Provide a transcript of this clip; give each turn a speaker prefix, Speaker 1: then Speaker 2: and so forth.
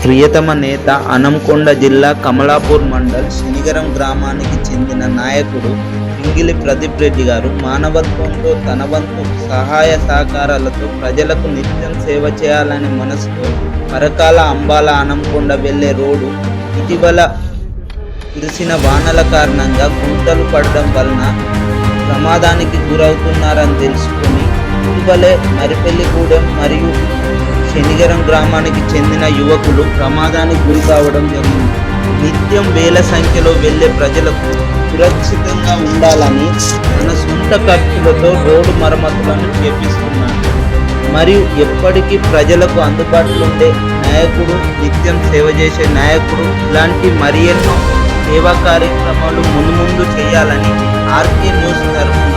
Speaker 1: ప్రియతమ నేత అనంకొండ జిల్లా కమలాపూర్ మండల్ శనిగరం గ్రామానికి చెందిన నాయకుడు పింగిలి ప్రదీప్ రెడ్డి గారు మానవత్వంతో తన వంతు సహాయ సహకారాలతో ప్రజలకు నిత్యం సేవ చేయాలనే మనసుతో పరకాల అంబాల అనంకొండ వెళ్ళే రోడ్డు ఇటీవల కురిసిన వానల కారణంగా గుంటలు పడడం వలన ప్రమాదానికి గురవుతున్నారని తెలుసుకుని ఇటీవలే మరిపెల్లిగూడెం మరియు శనిగరం గ్రామానికి చెందిన యువకులు ప్రమాదానికి గురి కావడం జరిగింది. నిత్యం వేల సంఖ్యలో వెళ్ళే ప్రజలకు సురక్షితంగా ఉండాలని తన సొంత ఖర్చులతో రోడ్డు మరమ్మతులను చేపిస్తున్నారు. మరియు ఎప్పటికీ ప్రజలకు అందుబాటులో ఉండే నాయకుడు నిత్యం సేవ చేసే నాయకుడు ఇలాంటి మరి ఎన్నో సేవా కార్యక్రమాలు ముందు ముందు చేయాలని ఆర్కే న్యూస్ తరఫున